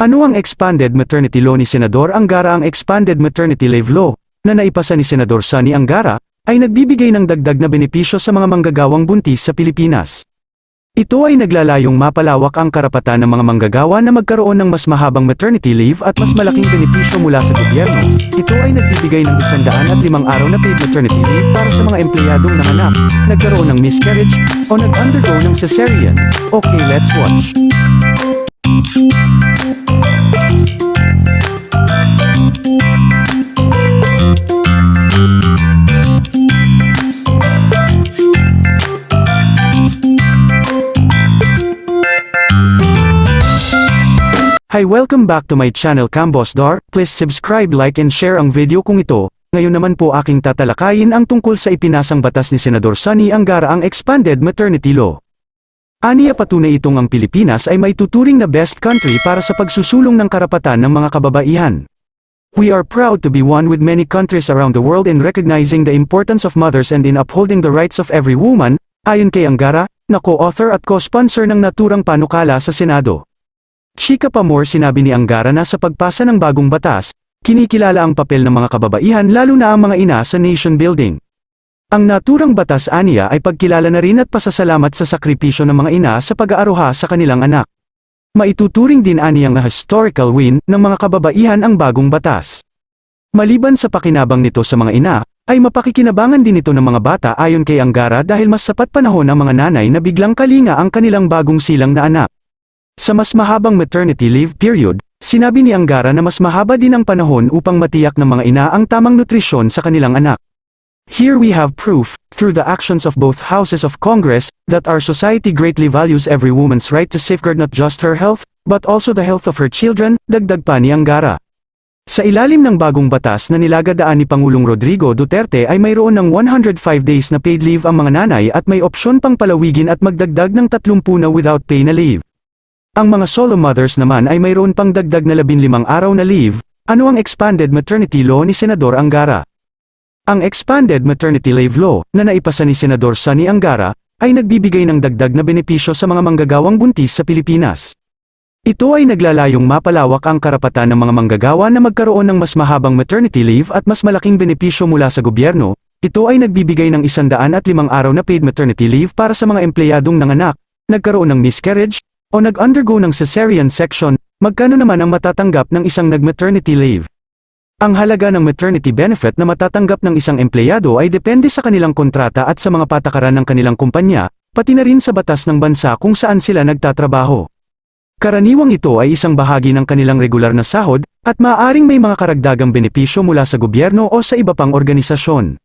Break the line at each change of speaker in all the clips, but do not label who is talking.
Ano ang expanded maternity law ni Senador Angara? Ang expanded maternity leave law, na naipasa ni Senador Sani Angara, ay nagbibigay ng dagdag na benepisyo sa mga manggagawang buntis sa Pilipinas. Ito ay naglalayong mapalawak ang karapatan ng mga manggagawa na magkaroon ng mas mahabang maternity leave at mas malaking benepisyo mula sa gobyerno. Ito ay nagbibigay ng 105 araw na paid maternity leave para sa mga empleyadong nanganak, nagkaroon ng miscarriage, o nag-undergo ng cesarean. Okay, let's watch. Hi welcome back to my channel Cambos Dar, please subscribe like and share ang video kung ito, ngayon naman po aking tatalakayin ang tungkol sa ipinasang batas ni Senador Sani Angara ang Expanded Maternity Law. Aniya patunay itong ang Pilipinas ay may tuturing na best country para sa pagsusulong ng karapatan ng mga kababaihan. We are proud to be one with many countries around the world in recognizing the importance of mothers and in upholding the rights of every woman, ayon kay Angara, na co-author at co-sponsor ng naturang panukala sa Senado. Chika Pamor sinabi ni Angara na sa pagpasa ng bagong batas, kinikilala ang papel ng mga kababaihan lalo na ang mga ina sa nation building. Ang naturang batas aniya ay pagkilala na rin at pasasalamat sa sakripisyo ng mga ina sa pag-aaruha sa kanilang anak. Maituturing din aniyang na historical win ng mga kababaihan ang bagong batas. Maliban sa pakinabang nito sa mga ina, ay mapakikinabangan din ito ng mga bata ayon kay Angara dahil mas sapat panahon ang mga nanay na biglang kalinga ang kanilang bagong silang na anak. Sa mas mahabang maternity leave period, sinabi ni Angara na mas mahaba din ang panahon upang matiyak ng mga ina ang tamang nutrisyon sa kanilang anak. Here we have proof, through the actions of both houses of Congress, that our society greatly values every woman's right to safeguard not just her health, but also the health of her children, dagdag pa ni Angara. Sa ilalim ng bagong batas na nilagadaan ni Pangulong Rodrigo Duterte ay mayroon ng 105 days na paid leave ang mga nanay at may opsyon pang palawigin at magdagdag ng 30 na without pay na leave. Ang mga solo mothers naman ay mayroon pang dagdag na 15 araw na leave, ano ang expanded maternity law ni Senador Angara. Ang expanded maternity leave law, na naipasa ni Senador Sani Angara, ay nagbibigay ng dagdag na benepisyo sa mga manggagawang buntis sa Pilipinas. Ito ay naglalayong mapalawak ang karapatan ng mga manggagawa na magkaroon ng mas mahabang maternity leave at mas malaking benepisyo mula sa gobyerno. Ito ay nagbibigay ng 105 araw na paid maternity leave para sa mga empleyadong nanganak, nagkaroon ng miscarriage, o nag-undergo ng cesarean section, magkano naman ang matatanggap ng isang nag-maternity leave. Ang halaga ng maternity benefit na matatanggap ng isang empleyado ay depende sa kanilang kontrata at sa mga patakaran ng kanilang kumpanya, pati na rin sa batas ng bansa kung saan sila nagtatrabaho. Karaniwang ito ay isang bahagi ng kanilang regular na sahod, at maaaring may mga karagdagang benepisyo mula sa gobyerno o sa iba pang organisasyon.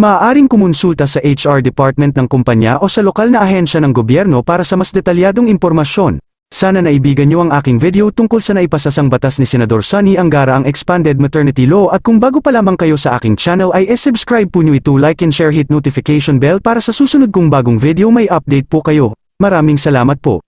Maaaring kumonsulta sa HR department ng kumpanya o sa lokal na ahensya ng gobyerno para sa mas detalyadong impormasyon. Sana naibigan niyo ang aking video tungkol sa naipasasang batas ni Senador Sani Angara ang Expanded Maternity Law at kung bago pa lamang kayo sa aking channel ay e-subscribe po niyo ito like and share hit notification bell para sa susunod kong bagong video may update po kayo. Maraming salamat po.